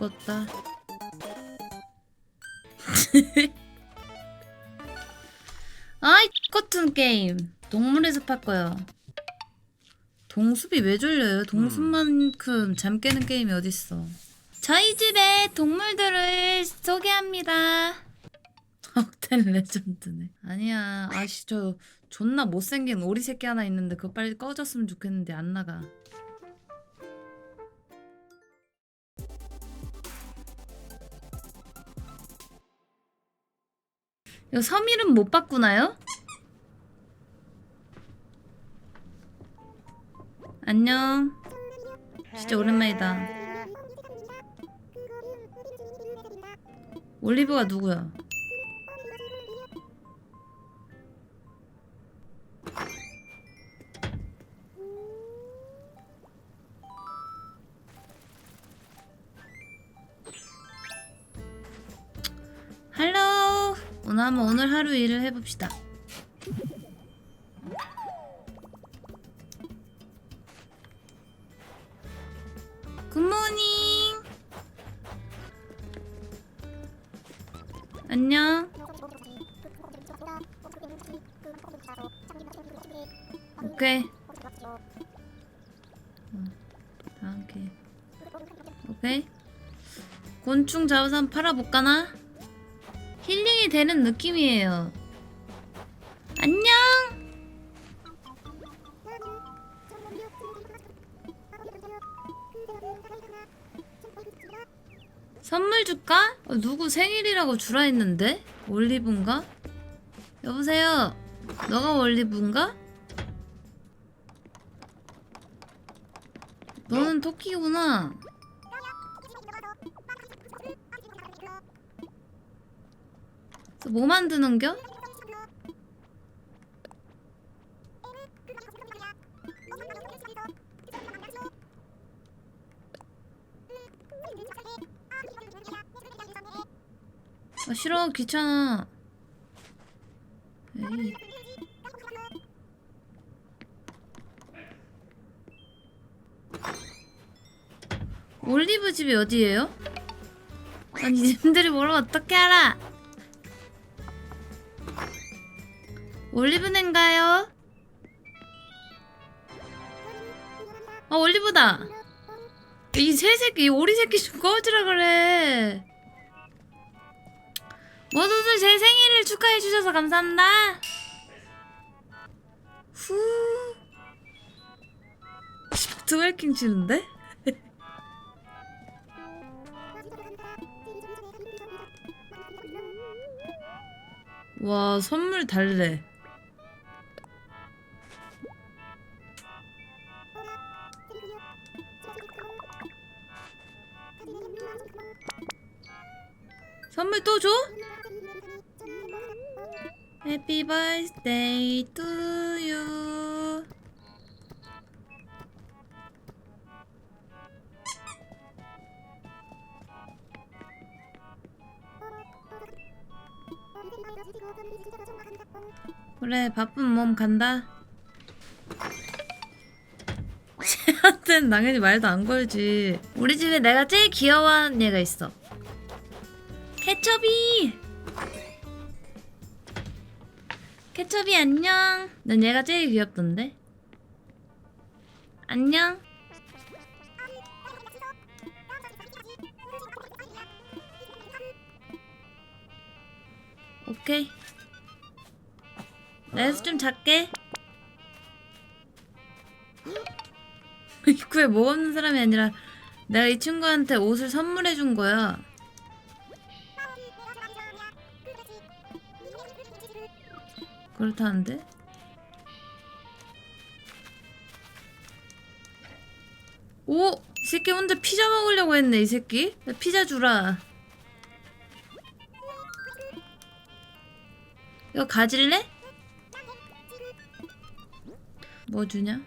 죽었다. 아이 같은 게임. 동물의 숲할 거야. 동숲이 왜 졸려요? 동숲만큼 잠 깨는 게임이 어딨어. 저희 집에 동물들을 소개합니다. 억텐 레전드네. 아니야. 아씨 저 존나 못생긴 오리 새끼 하나 있는데 그거 빨리 꺼졌으면 좋겠는데 안 나가. 이거 섬 이름 못 바꾸나요? 안녕. 진짜 오랜만이다. 올리브가 누구야? 오늘 한번 오늘 하루 일을 해봅시다. 굿모닝. 안녕. 오케이. 어, 다음 게. 오케이. 곤충 한번 팔아볼까나? 힐링이 되는 느낌이에요. 안녕. 선물 줄까? 어, 누구 생일이라고 주라 했는데? 올리브인가? 여보세요. 너가 올리브인가? 너는 토끼구나. 뭐 만드는겨? 아 싫어 귀찮아. 에이. 올리브 집이 어디예요? 아니 님들이 모르면 어떻게 알아? 올리브인가요? 아 올리브다. 이 새 새끼, 이 오리 새끼 좀 꺼지라 그래. 모두들 제 생일을 축하해 주셔서 감사합니다. 후. 트월킹 치는데? 와 선물 달래. 선물 또 줘? Happy birthday to you. 그래 바쁜 몸 간다. 쟤한테는 당연히 말도 안 걸지. 우리 집에 내가 제일 귀여워하는 얘가 있어. 케첩이 안녕. 난 얘가 제일 귀엽던데. 안녕. 오케이. 내가 좀 작게. 입구에 뭐 없는 사람이 아니라 내가 이 친구한테 옷을 선물해 준 거야. 그렇다는데? 오! 이 새끼 혼자 피자 먹으려고 했네, 이 새끼. 나 피자 주라. 이거 가질래? 뭐 주냐?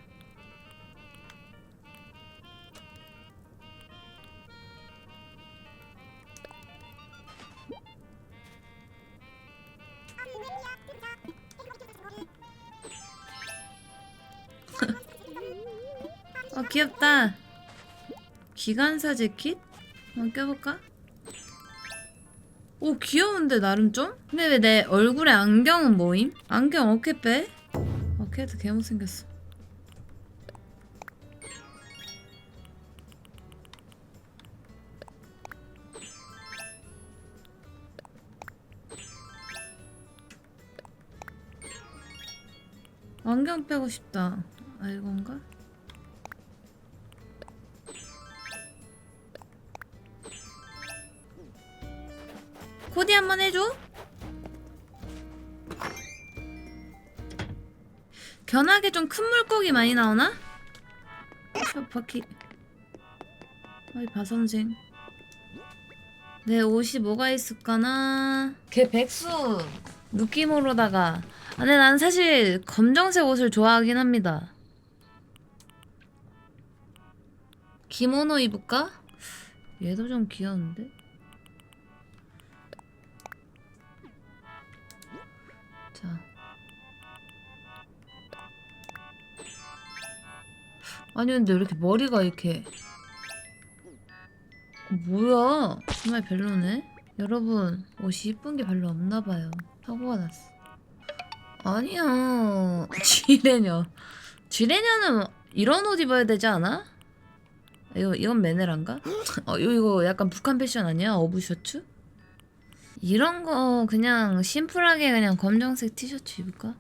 귀엽다. 기관사 재킷? 한번 껴볼까? 오 귀여운데 나름 좀? 근데 왜 내 얼굴에 안경은 뭐임? 안경 어깨 빼? 아 걔도 개못생겼어 안경 빼고 싶다 아 이건가? 코디 한번 해줘. 견하게 좀큰 물고기 많이 나오나? 저 바퀴. 어이 바 선생. 내 옷이 뭐가 있을까나? 걔 백수 느낌으로다가. 아, 근데 난 사실 검정색 옷을 좋아하긴 합니다. 기모노 입을까? 얘도 좀 귀여운데? 아니 근데 왜 이렇게 머리가 이렇게 어, 뭐야 정말 별로네 여러분 옷이 이쁜 게 별로 없나 봐요 사고가 났어 아니야 지레녀 지레녀는 이런 옷 입어야 되지 않아? 이거 이건 메네란가? 어 이거, 약간 북한 패션 아니야? 어부 셔츠? 이런 거 그냥 심플하게 그냥 검정색 티셔츠 입을까?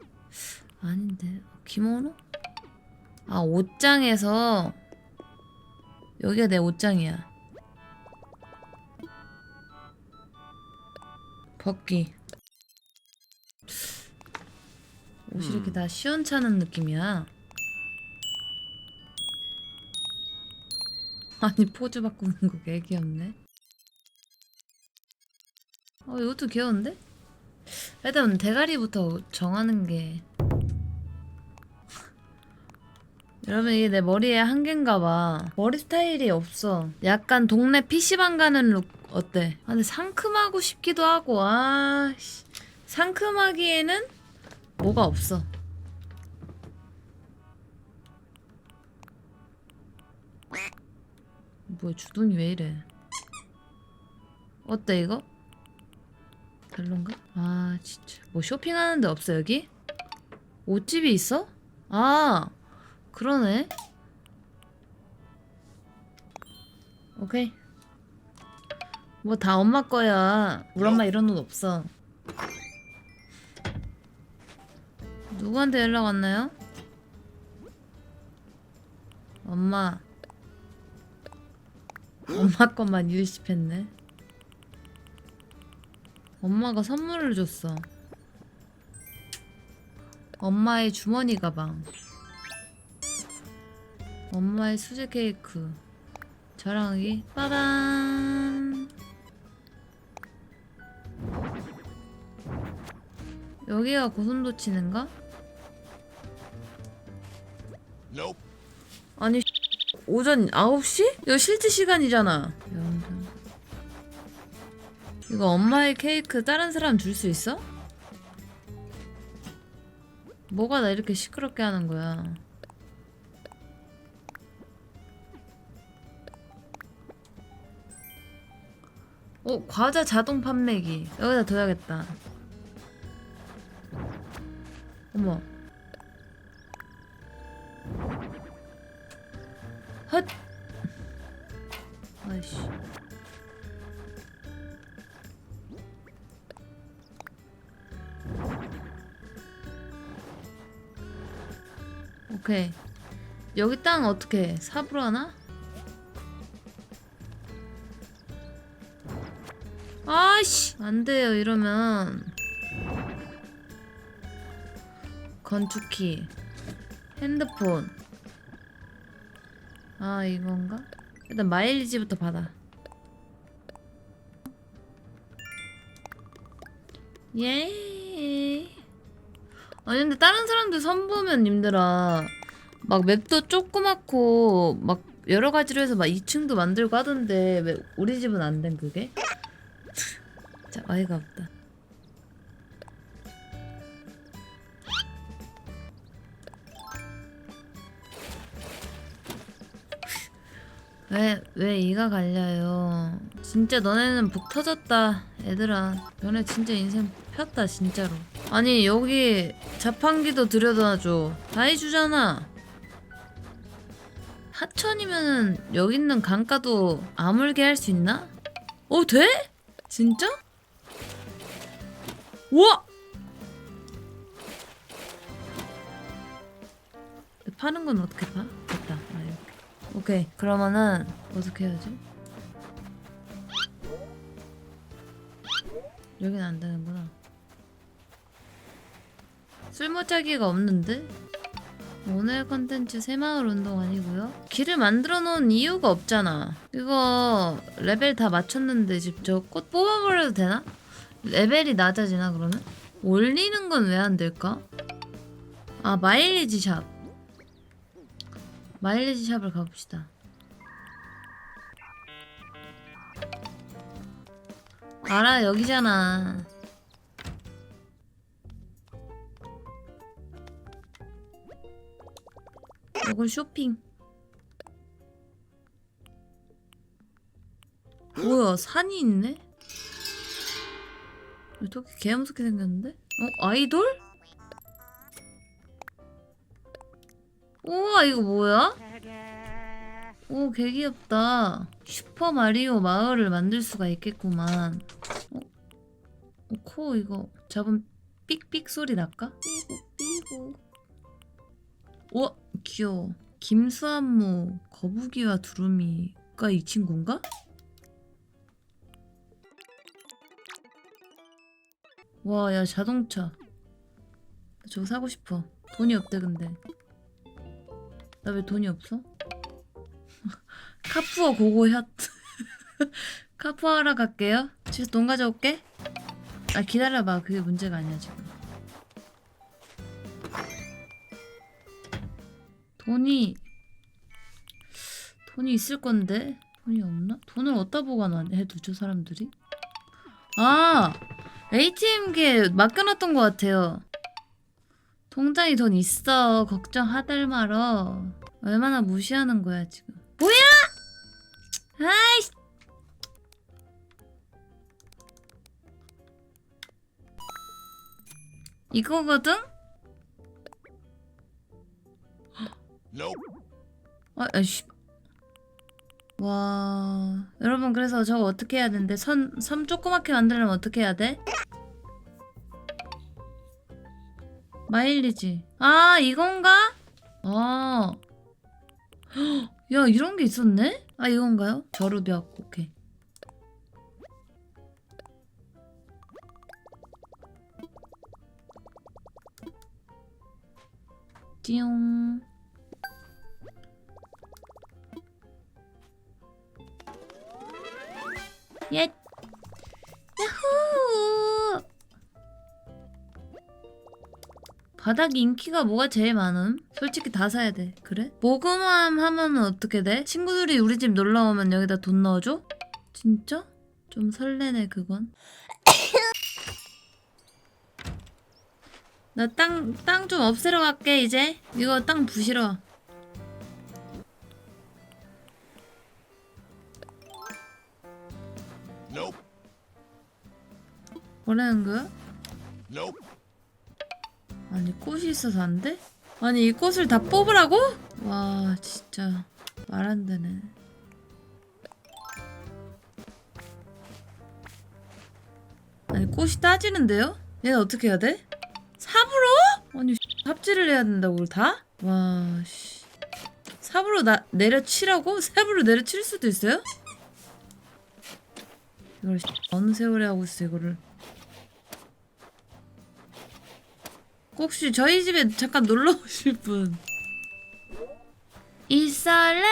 아닌데 기모노? 아 옷장에서. 여기가 내 옷장이야. 벗기. 옷이 이렇게 다 시원찮은 느낌이야. 아니 포즈 바꾸는 거 개 귀엽네. 어 이것도 귀여운데? 일단 대가리부터 정하는 게 여러분 이게 내 머리에 한계인가 봐 머리 스타일이 없어 약간 동네 PC방 가는 룩 어때? 아 근데 상큼하고 싶기도 하고 아 씨. 상큼하기에는 뭐가 없어 뭐야 주둥이 왜 이래 어때 이거? 별론가? 아 진짜 뭐 쇼핑하는 데 없어 여기? 옷집이 있어? 아 그러네 오케이 뭐 다 엄마 거야 우리 엄마 이런 옷 없어 누구한테 연락 왔나요? 엄마 엄마 것만 유입했네 엄마가 선물을 줬어. 엄마의 주머니 가방. 엄마의 수제 케이크. 자랑하기. 빠밤. 여기가 고슴도 치는가? Nope. 아니 오전 9시? 이거 실제 시간이잖아. 이거 엄마의 케이크 다른 사람 줄 수 있어? 뭐가 나 이렇게 시끄럽게 하는 거야? 어, 과자 자동 판매기. 여기다 둬야겠다. 어머. 헛! 아이씨. 오케이. 여기 땅 어떻게 해? 삽으로 하나? 아씨 안 돼요 이러면 건축키 핸드폰 아 이건가? 일단 마일리지부터 받아 예 아니 근데 다른 사람들 선 보면 님들아 막 맵도 조그맣고 막 여러 가지로 해서 막 2층도 만들고 하던데 왜 우리 집은 안 된 그게? 진짜 어이가 없다. 왜, 왜 이가 갈려요? 진짜 너네는 북 터졌다, 얘들아. 너네 진짜 인생 폈다, 진짜로. 아니, 여기 자판기도 들여다줘. 다 해주잖아. 하천이면은 여기 있는 강가도 아물게 할 수 있나? 어, 돼? 진짜? 우와! 파는 건 어떻게 파? 됐다. 아, 이렇게. 오케이. 그러면은 어떻게 해야지? 여긴 안 되는구나. 쓸모짜기가 없는데? 오늘 컨텐츠 새마을 운동 아니고요. 길을 만들어 놓은 이유가 없잖아. 이거 레벨 다 맞췄는데 직접 꽃 뽑아버려도 되나? 레벨이 낮아지나 그러면? 올리는 건 왜 안 될까? 아 마일리지 샵. 마일리지 샵을 가봅시다. 알아 여기잖아. 이건 쇼핑. 뭐야 산이 있네? 어떻게 개무섭게 생겼는데? 어 아이돌? 우와 이거 뭐야? 오 개 귀엽다 슈퍼 마리오 마을을 만들 수가 있겠구만 어? 어, 코 이거 잡으면 삑삑 소리 날까? 우와 귀여워 김수한모 거북이와 두루미가 이 친구인가? 와 야 자동차. 나 저거 사고 싶어. 돈이 없대 근데. 나 왜 돈이 없어? 카푸어 고고 핫 카푸어 하러 갈게요. 집에서 돈 가져올게. 아 기다려봐. 그게 문제가 아니야 지금. 돈이 돈이 있을 건데? 돈이 없나? 돈을 어디다 보관해 두죠 사람들이? 아 ATM기에 맡겨놨던 것 같아요. 통장에 돈 있어. 걱정하들 말어. 얼마나 무시하는 거야 지금. 뭐야? 아이씨. 이거거든? 아, 아이씨. 와, 여러분 그래서 저거 어떻게 해야 되는데? 선, 섬 조그맣게 만들려면 어떻게 해야 돼? 마일리지. 아, 이건가? 아. 헉, 야, 이런 게 있었네? 아, 이건가요? 저루벽. 오케이. 띠용. 바닥 인기가 뭐가 제일 많음? 솔직히 다 사야 돼. 그래? 모금함 하면은 어떻게 돼? 친구들이 우리 집 놀러 오면 여기다 돈 넣어줘? 진짜? 좀 설레네 그건. 나 땅 땅 좀 없애러 갈게 이제. 이거 땅 부시러. 뭐라는 거야? 아니 꽃이 있어서 안 돼? 아니 이 꽃을 다 뽑으라고? 와 진짜 말 안 되네. 아니 꽃이 따지는데요? 얘는 어떻게 해야 돼? 삽으로? 아니 삽질을 해야 된다고 다? 와 씨. 삽으로 나 내려치라고? 삽으로 내려칠 수도 있어요? 이걸 어느 세월에 하고 있어 이거를 혹시 저희 집에 잠깐 놀러 오실 분 이설레이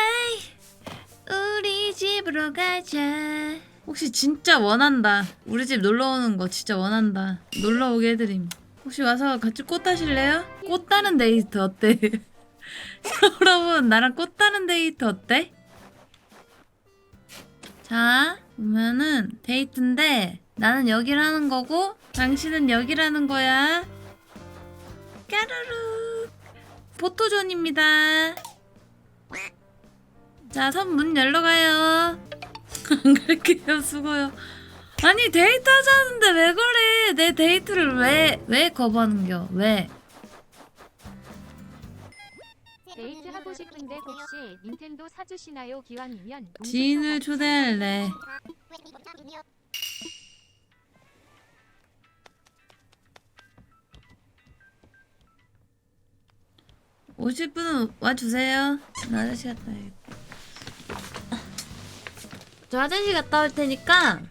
우리 집으로 가자 혹시 진짜 원한다 우리 집 놀러 오는 거 진짜 원한다 놀러 오게 해드림 혹시 와서 같이 꽃 따실래요? 꽃 따는 데이트 어때? 여러분 나랑 꽃 따는 데이트 어때? 자 보면은 데이트인데 나는 여기라는 거고 당신은 여기라는 거야 까르르 포토존입니다 자, 선문 열러 가요. 안 갈게요, 수고요. 아니, 데이트 하자는데 왜 그래? 내 데이트를 왜, 왜 거부하는겨? 왜? 데이트 하고 싶은데 혹시 닌텐도 사주시나요? 기왕이면 지인을 초대할래. 오실 분은 와주세요. 나 화장실 갔다 와야겠다. 저 화장실 갔다 올 테니까